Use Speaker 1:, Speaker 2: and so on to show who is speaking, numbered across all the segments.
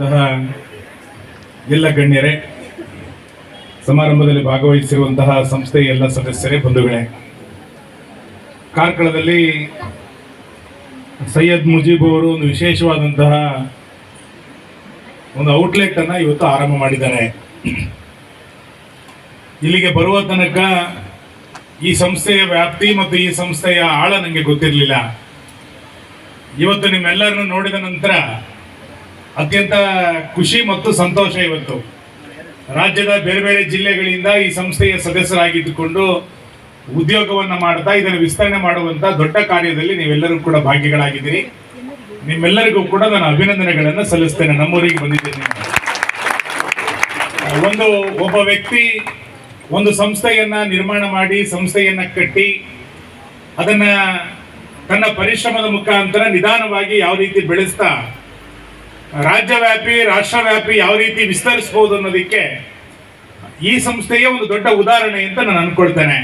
Speaker 1: ಇಂತಹ ಎಲ್ಲ ಗಣ್ಯರೇ, ಸಮಾರಂಭದಲ್ಲಿ ಭಾಗವಹಿಸಿರುವಂತಹ ಸಂಸ್ಥೆಯ ಎಲ್ಲ ಸದಸ್ಯರೇ, ಬಂಧುಗಳೇ. ಕಾರ್ಕಳದಲ್ಲಿ ಸೈಯದ್ ಮುಜೀಬ್ ಅವರು ಒಂದು ವಿಶೇಷವಾದಂತಹ ಒಂದು ಔಟ್ಲೆಟ್ ಅನ್ನ ಇವತ್ತು ಆರಂಭ ಮಾಡಿದ್ದಾರೆ. ಇಲ್ಲಿಗೆ ಬರುವ ತನಕ ಈ ಸಂಸ್ಥೆಯ ವ್ಯಾಪ್ತಿ ಮತ್ತು ಈ ಸಂಸ್ಥೆಯ ಆಳ ನನಗೆ ಗೊತ್ತಿರಲಿಲ್ಲ. ಇವತ್ತು ನಿಮ್ಮೆಲ್ಲರನ್ನು ನೋಡಿದ ನಂತರ ಅತ್ಯಂತ ಖುಷಿ ಮತ್ತು ಸಂತೋಷ ಇವತ್ತು. ರಾಜ್ಯದ ಬೇರೆ ಬೇರೆ ಜಿಲ್ಲೆಗಳಿಂದ ಈ ಸಂಸ್ಥೆಯ ಸದಸ್ಯರಾಗಿದ್ದುಕೊಂಡು ಉದ್ಯೋಗವನ್ನು ಮಾಡ್ತಾ ಇದನ್ನು ವಿಸ್ತರಣೆ ಮಾಡುವಂತ ದೊಡ್ಡ ಕಾರ್ಯದಲ್ಲಿ ನೀವೆಲ್ಲರೂ ಕೂಡ ಭಾಗಿಗಳಾಗಿದ್ದೀರಿ. ನಿಮ್ಮೆಲ್ಲರಿಗೂ ಕೂಡ ನಾನು ಅಭಿನಂದನೆಗಳನ್ನು ಸಲ್ಲಿಸ್ತೇನೆ. ನಮ್ಮೂರಿಗೆ ಬಂದಿದ್ದೇನೆ ಒಂದು ಒಬ್ಬ ವ್ಯಕ್ತಿ ಒಂದು ಸಂಸ್ಥೆಯನ್ನ ನಿರ್ಮಾಣ ಮಾಡಿ ಸಂಸ್ಥೆಯನ್ನ ಕಟ್ಟಿ ಅದನ್ನ ತನ್ನ ಪರಿಶ್ರಮದ ಮುಖಾಂತರ ನಿಧಾನವಾಗಿ ಯಾವ ರೀತಿ ಬೆಳೆಸ್ತಾ ರಾಜ್ಯವ್ಯಾಪಿ, ರಾಷ್ಟ್ರವ್ಯಾಪಿ ಯಾವ ರೀತಿ ವಿಸ್ತರಿಸಬಹುದು ಅನ್ನೋದಕ್ಕೆ ಈ ಸಂಸ್ಥೆಯ ಒಂದು ದೊಡ್ಡ ಉದಾಹರಣೆ ಅಂತ ನಾನು ಅನ್ಕೊಳ್ತೇನೆ.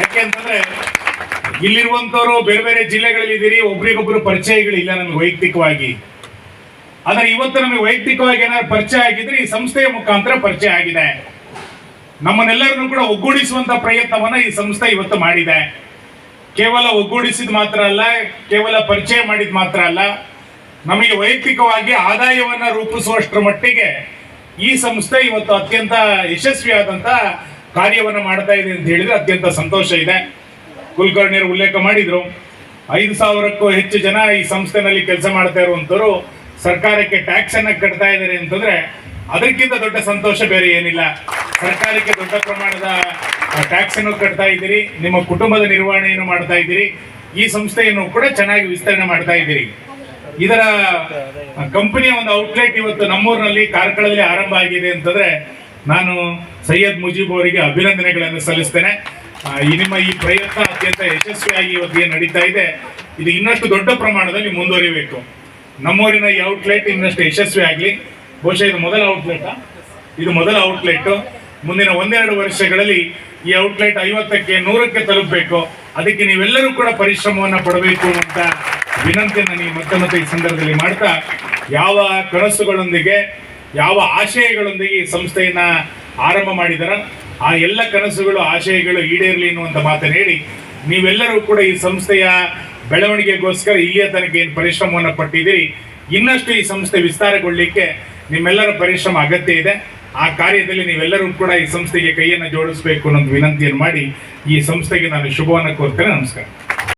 Speaker 1: ಯಾಕೆ ಅಂತಂದ್ರೆ ಇಲ್ಲಿರುವಂತವರು ಬೇರೆ ಬೇರೆ ಜಿಲ್ಲೆಗಳಲ್ಲಿ ಇದ್ದೀರಿ ಒಬ್ರಿಗೊಬ್ರು ಪರಿಚಯಗಳಿಲ್ಲ ನಮ್ಗೆ ವೈಯಕ್ತಿಕವಾಗಿ. ಆದರೆ ಇವತ್ತು ನಮಗೆ ವೈಯಕ್ತಿಕವಾಗಿ ಏನಾದ್ರು ಪರಿಚಯ ಆಗಿದ್ರೆ ಈ ಸಂಸ್ಥೆಯ ಮುಖಾಂತರ ಪರಿಚಯ ಆಗಿದೆ. ನಮ್ಮನ್ನೆಲ್ಲರನ್ನು ಕೂಡ ಒಗ್ಗೂಡಿಸುವಂತ ಪ್ರಯತ್ನವನ್ನ ಈ ಸಂಸ್ಥೆ ಇವತ್ತು ಮಾಡಿದೆ. ಕೇವಲ ಒಗ್ಗೂಡಿಸಿದ ಮಾತ್ರ ಅಲ್ಲ, ಕೇವಲ ಪರಿಚಯ ಮಾಡಿದ ಮಾತ್ರ ಅಲ್ಲ ನಮಗೆ ವೈಯಕ್ತಿಕವಾಗಿ ಆದಾಯವನ್ನ ರೂಪಿಸುವಷ್ಟರ ಮಟ್ಟಿಗೆ ಈ ಸಂಸ್ಥೆ ಇವತ್ತು ಅತ್ಯಂತ ಯಶಸ್ವಿಯಾದಂತ ಕಾರ್ಯವನ್ನ ಮಾಡ್ತಾ ಇದೆ ಅಂತ ಹೇಳಿದ್ರೆ ಅತ್ಯಂತ ಸಂತೋಷ ಇದೆ. ಕುಲಕರ್ಣಿಯರು ಉಲ್ಲೇಖ ಮಾಡಿದ್ರು. ಐದು ಸಾವಿರಕ್ಕೂ ಹೆಚ್ಚು ಜನ ಈ ಸಂಸ್ಥೆನಲ್ಲಿ ಕೆಲಸ ಮಾಡ್ತಾ ಇರುವಂತವರು ಸರ್ಕಾರಕ್ಕೆ ಟ್ಯಾಕ್ಸ್ ಅನ್ನ ಕಟ್ತಾ ಇದ್ದಾರೆ ಅಂತಂದ್ರೆ ಅದಕ್ಕಿಂತ ದೊಡ್ಡ ಸಂತೋಷ ಬೇರೆ ಏನಿಲ್ಲ. ಸರ್ಕಾರಕ್ಕೆ ದೊಡ್ಡ ಪ್ರಮಾಣದ ಟ್ಯಾಕ್ಸ್ ಅನ್ನು ಕಟ್ತಾ ಇದ್ದೀರಿ. ನಿಮ್ಮ ಕುಟುಂಬದ ನಿರ್ವಹಣೆಯನ್ನು ಮಾಡ್ತಾ ಇದ್ದೀರಿ. ಈ ಸಂಸ್ಥೆಯನ್ನು ಕೂಡ ಚೆನ್ನಾಗಿ ವಿಸ್ತರಣೆ ಮಾಡ್ತಾ ಇದ್ದೀರಿ. ಇದರ ಕಂಪನಿಯ ಒಂದು ಔಟ್ಲೆಟ್ ಇವತ್ತು ನಮ್ಮೂರಿನಲ್ಲಿ, ಕಾರ್ಕಳದಲ್ಲಿ ಆರಂಭ ಆಗಿದೆ ಅಂತಂದ್ರೆ ನಾನು ಸೈಯದ್ ಮುಜೀಬ್ ಅವರಿಗೆ ಅಭಿನಂದನೆಗಳನ್ನು ಸಲ್ಲಿಸ್ತೇನೆ. ಈ ನಿಮ್ಮ ಈ ಪ್ರಯತ್ನ ಅತ್ಯಂತ ಯಶಸ್ವಿಯಾಗಿ ಇವತ್ತು ಏನು ನಡೀತಾ ಇದೆ, ಇದು ಇನ್ನಷ್ಟು ದೊಡ್ಡ ಪ್ರಮಾಣದಲ್ಲಿ ಮುಂದುವರಿಬೇಕು. ನಮ್ಮೂರಿನ ಈ ಔಟ್ಲೆಟ್ ಇನ್ನಷ್ಟು ಯಶಸ್ವಿ ಆಗಲಿ. ಬಹುಶಃ ಇದು ಮೊದಲ ಔಟ್ಲೆಟ್ ಇದು ಮೊದಲ ಔಟ್ಲೆಟ್ ಮುಂದಿನ ಒಂದೆರಡು ವರ್ಷಗಳಲ್ಲಿ ಈ ಔಟ್ಲೆಟ್ ಐವತ್ತಕ್ಕೆ ನೂರಕ್ಕೆ ತಲುಪಬೇಕು. ಅದಕ್ಕೆ ನೀವೆಲ್ಲರೂ ಕೂಡ ಪರಿಶ್ರಮವನ್ನು ಪಡಬೇಕು ಅಂತ ವಿನಂತಿಯನ್ನು ನೀವು ಮತ್ತೆ ಮತ್ತೆ ಈ ಸಂದರ್ಭದಲ್ಲಿ ಮಾಡ್ತಾ ಯಾವ ಕನಸುಗಳೊಂದಿಗೆ, ಯಾವ ಆಶಯಗಳೊಂದಿಗೆ ಈ ಸಂಸ್ಥೆಯನ್ನ ಆರಂಭ ಮಾಡಿದಾರ? ಆ ಎಲ್ಲ ಕನಸುಗಳು, ಆಶಯಗಳು ಈಡೇರಲಿ ಎನ್ನುವಂತ ಮಾತನ್ನು ಹೇಳಿ, ನೀವೆಲ್ಲರೂ ಕೂಡ ಈ ಸಂಸ್ಥೆಯ ಬೆಳವಣಿಗೆಗೋಸ್ಕರ ಇಲ್ಲಿಯ ತನಕ ಏನು ಪರಿಶ್ರಮವನ್ನು ಪಟ್ಟಿದ್ದೀರಿ? ಇನ್ನಷ್ಟು ಈ ಸಂಸ್ಥೆ ವಿಸ್ತಾರಗೊಳ್ಳಲಿಕ್ಕೆ ನಿಮ್ಮೆಲ್ಲರ ಪರಿಶ್ರಮ ಅಗತ್ಯ ಇದೆ. ಆ ಕಾರ್ಯದಲ್ಲಿ ನೀವೆಲ್ಲರೂ ಕೂಡ ಈ ಸಂಸ್ಥೆಗೆ ಕೈಯನ್ನು ಜೋಡಿಸಬೇಕು ಅನ್ನೋದು ವಿನಂತಿಯನ್ನು ಮಾಡಿ ಈ ಸಂಸ್ಥೆಗೆ ನಾನು ಶುಭವನ್ನು ಕೋರ್ತೇನೆ. ನಮಸ್ಕಾರ.